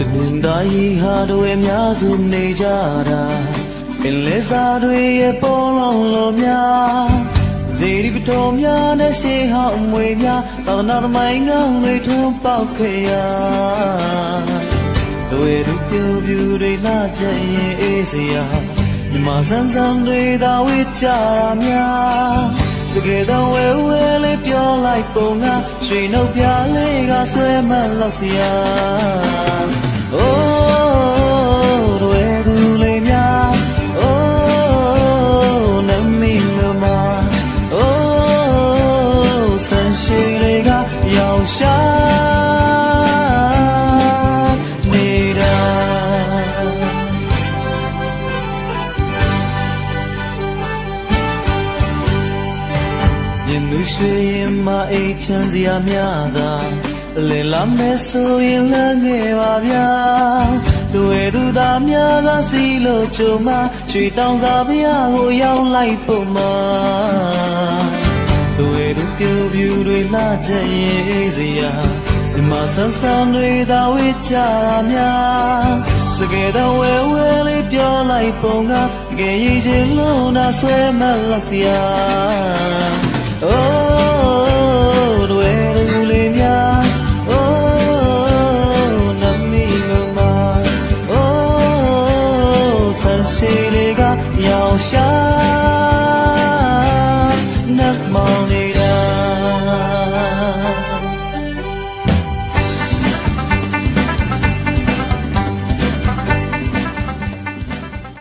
တနင်္သာရီဟာတို့အများစုနေကြတာပင်လဲစားတွေရဲ့ပေါ်လောင်လို့များဇေဒီပတော်များနဲ့ရှေးဟောင်းမွေများသာသနာသမိုင်းကောင်းတွေထွန်းပေါက်ခဲ့ရတို့ရဲ့တို့ပြူပြူတွေလာကြရင်အေးစရာမြမဆန်းဆန်းတွေသာဝစ်ကြတာများစကေတော့ဝဲဝဲလေးပြောလိုက်ပုံကရွှေနှုတ်ပြလေးကဆွဲမလောက်စရာ ရောင်ရှာနေတာမြင်သူရွှေရင်မအိတ်ချမ်းစရာများသာလဲလာမဲဆိုရင်လည်းငယ်ပါဗျာတွေ့သူသားများကစီလို့ချုံ ချက်ရေးစရာဒီမှာဆန်းဆန်းတွေသာဝေးကြတာများစကယ်တော့ဝဲဝဲလေးပြောလိုက်ပုံကတကယ်ရည်ချင်လို့နာဆွဲမလက်စရာ Oh တွေလူလေးများ Oh နမီမမ Oh ဆန်းရှိလေးကရောင်ရှာနတ်မောင်လေး love.